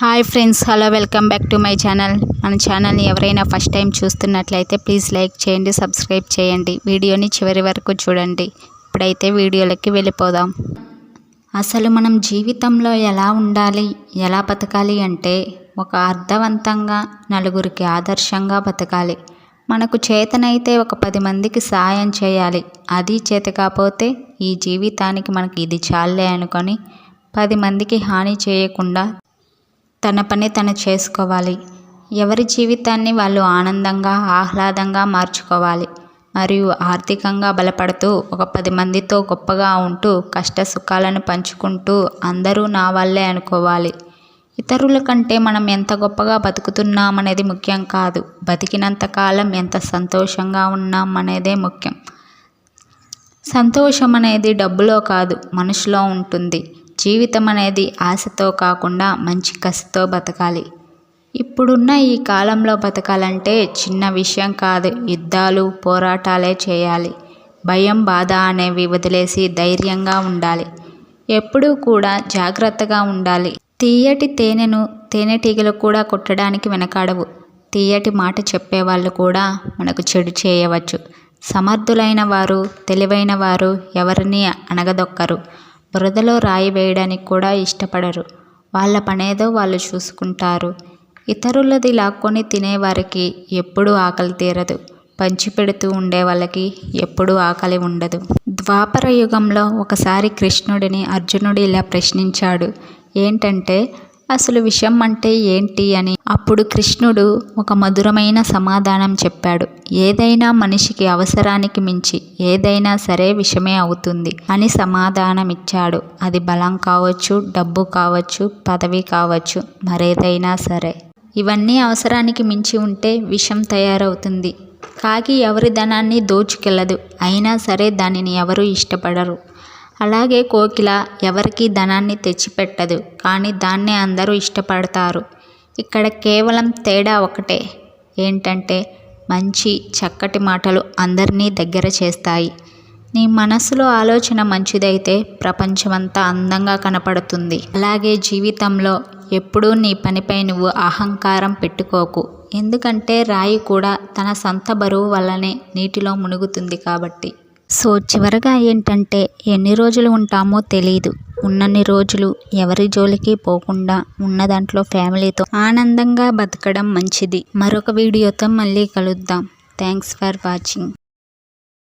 Hi friends hello welcome back to my channel. మన ఛానల్ని ఎవరైనా ఫస్ట్ టైం చూస్తున్నట్లయితే ప్లీజ్ లైక్ చేయండి సబ్స్క్రైబ్ చేయండి. వీడియోని చివరి వరకు చూడండి. ఇప్పుడైతే వీడియోలకి వెళ్ళిపోదాం. అసలు మనం జీవితంలో ఎలా ఉండాలి ఎలా బతకాలి అంటే ఒక అర్థవంతంగా నలుగురికి ఆదర్శంగా బతకాలి. మనకు చేతనైతే ఒక పది మందికి సాయం చేయాలి. అది చేత కాకపోతే ఈ జీవితానికి మనకి ఇది చాలే అనుకొని పది మందికి హాని చేయకుండా తన పని తను చేసుకోవాలి. ఎవరి జీవితాన్ని వాళ్ళు ఆనందంగా ఆహ్లాదంగా మార్చుకోవాలి. మరియు ఆర్థికంగా బలపడుతూ ఒక పది మందితో గొప్పగా ఉంటూ కష్ట సుఖాలను పంచుకుంటూ అందరూ నా వాళ్ళే అనుకోవాలి. ఇతరుల కంటే మనం ఎంత గొప్పగా బతుకుతున్నామనేది ముఖ్యం కాదు. బతికినంత కాలం ఎంత సంతోషంగా ఉన్నాం అనేదే ముఖ్యం. సంతోషం అనేది డబ్బులో కాదు మనసులో ఉంటుంది. జీవితం అనేది ఆశతో కాకుండా మంచి కసితో బతకాలి. ఇప్పుడున్న ఈ కాలంలో బతకాలంటే చిన్న విషయం కాదు యుద్ధాలు పోరాటాలే చేయాలి. భయం బాధ అనేవి వదిలేసి ధైర్యంగా ఉండాలి. ఎప్పుడూ కూడా జాగ్రత్తగా ఉండాలి. తీయటి తేనెను తేనెటీగలు కూడా కొట్టడానికి వెనకాడవు. తీయటి మాట చెప్పేవాళ్ళు కూడా మనకు చెడు చేయవచ్చు. సమర్థులైన వారు తెలివైన వారు ఎవరిని అణగదొక్కరు బురదలో రాయి వేయడానికి కూడా ఇష్టపడరు. వాళ్ళ పనేదో వాళ్ళు చూసుకుంటారు. ఇతరులది లాక్కొని తినేవారికి ఎప్పుడూ ఆకలి తీరదు. పంచిపెడుతూ ఉండే వాళ్ళకి ఎప్పుడూ ఆకలి ఉండదు. ద్వాపర యుగంలో ఒకసారి కృష్ణుడిని అర్జునుడు ఇలా ప్రశ్నించాడు. ఏంటంటే అసలు విషం అంటే ఏంటి అని. అప్పుడు కృష్ణుడు ఒక మధురమైన సమాధానం చెప్పాడు. ఏదైనా మనిషికి అవసరానికి మించి ఏదైనా సరే విషమే అవుతుంది అని సమాధానమిచ్చాడు. అది బలం కావచ్చు డబ్బు కావచ్చు పదవి కావచ్చు మరేదైనా సరే. ఇవన్నీ అవసరానికి మించి ఉంటే విషం తయారవుతుంది. కాకి ఎవరి ధనాన్ని దోచుకెళ్ళదు అయినా సరే దానిని ఎవరూ ఇష్టపడరు. అలాగే కోకిల ఎవరికీ ధనాన్ని తెచ్చిపెట్టదు కానీ దాన్నే అందరూ ఇష్టపడతారు. ఇక్కడ కేవలం తేడా ఒకటే ఏంటంటే మంచి చక్కటి మాటలు అందరినీ దగ్గర చేస్తాయి. నీ మనసులో ఆలోచన మంచిదైతే ప్రపంచమంతా అందంగా కనపడుతుంది. అలాగే జీవితంలో ఎప్పుడూ నీ పనిపై నువ్వు అహంకారం పెట్టుకోకు. ఎందుకంటే రాయి కూడా తన సొంత బరువు వల్లనే నీటిలో మునుగుతుంది కాబట్టి. సో చివరగా ఏంటంటే ఎన్ని రోజులు ఉంటామో తెలియదు ఉన్నన్ని రోజులు ఎవరి జోలికి పోకుండా ఉన్న దాంట్లో ఫ్యామిలీతో ఆనందంగా బతకడం మంచిది. మరొక వీడియోతో మళ్ళీ కలుద్దాం. Thanks for watching.